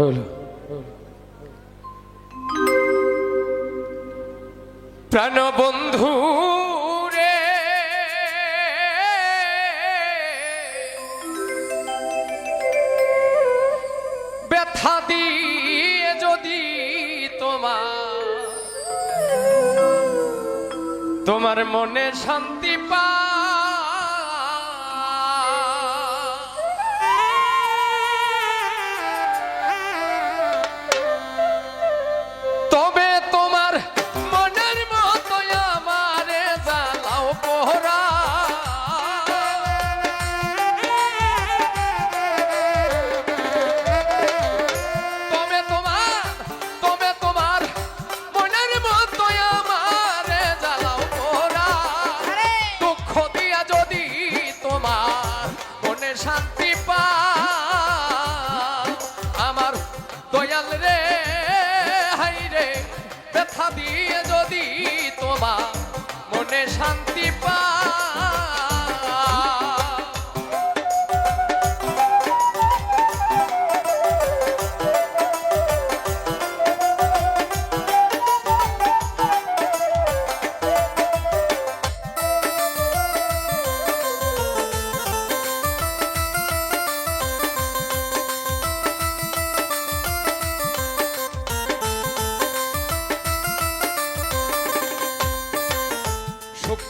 হলো। প্রাণবন্ধু রে যদি তোমার তোমার মনে শান্ত মনে শান্তি পা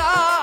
सा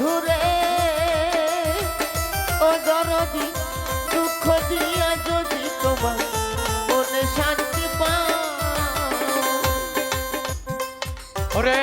ঘুরে। ও দরদি দুঃখ দিয়া যদি তোমার মনে শান্তি পা ওরে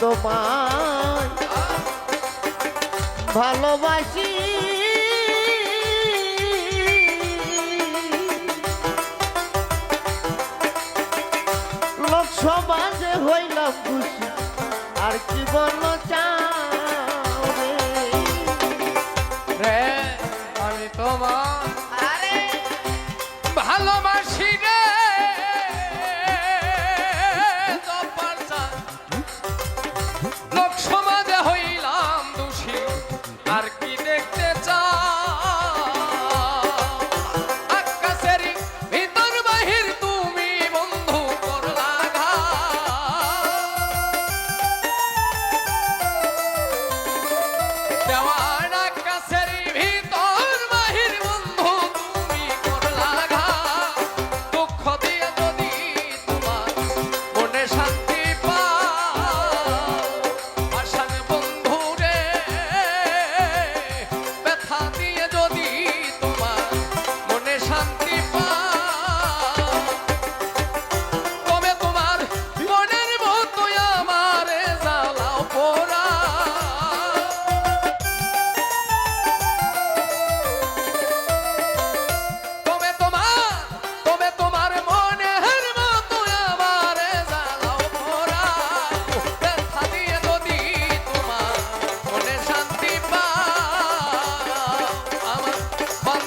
তোমায় ভালোবাসি। লোক সমাজে হইলাম খুশি আর কি বলো চাও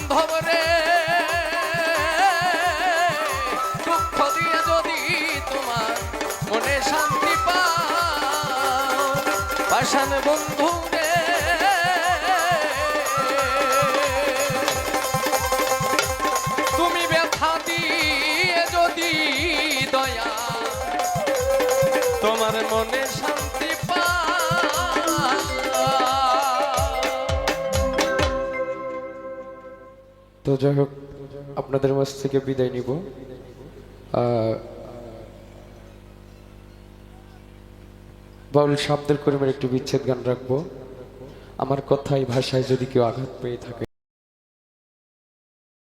বান্ধব রে দুঃখ দিয়ে যদি তোমার মনে শান্তি পাও পাশান বন্ধু রে তুমি ব্যথা দিয়ে যদি দয়া, তোমার মনে শান্তি তো যাই হোক, আপনাদের মাঝ থেকে বিদায় নিব। বাউল শব্দের করিমের একটি বিচ্ছেদ গান রাখব। আমার কথায়, ভাষায় যদি কেউ আঘাত পেয়ে থাকে।